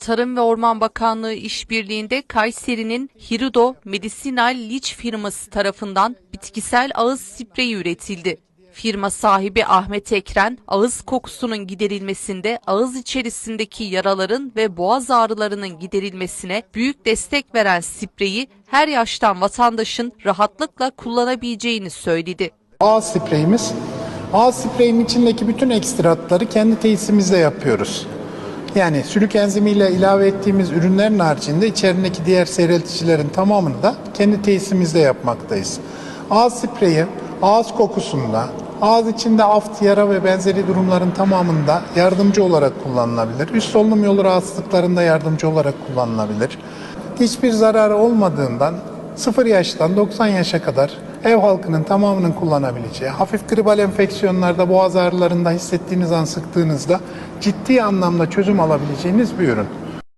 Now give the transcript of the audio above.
Tarım ve Orman Bakanlığı işbirliğinde Kayseri'nin Hirudo Medicinal Liç firması tarafından bitkisel ağız spreyi üretildi. Firma sahibi Ahmet Ekren, ağız kokusunun giderilmesinde ağız içerisindeki yaraların ve boğaz ağrılarının giderilmesine büyük destek veren spreyi her yaştan vatandaşın rahatlıkla kullanabileceğini söyledi. Ağız spreyimiz. Ağız spreyinin içindeki bütün ekstratları kendi tesisimizde yapıyoruz. Yani sülük enzimiyle ilave ettiğimiz ürünlerin haricinde içerisindeki diğer seyrelticilerin tamamını da kendi tesisimizde yapmaktayız. Ağız spreyi ağız kokusunda, ağız içinde aft, yara ve benzeri durumların tamamında yardımcı olarak kullanılabilir. Üst solunum yolu rahatsızlıklarında yardımcı olarak kullanılabilir. Hiçbir zararı olmadığından 0 yaştan 90 yaşa kadar ev halkının tamamının kullanabileceği, hafif gribal enfeksiyonlarda, boğaz ağrılarında hissettiğiniz an sıktığınızda ciddi anlamda çözüm alabileceğiniz bir ürün.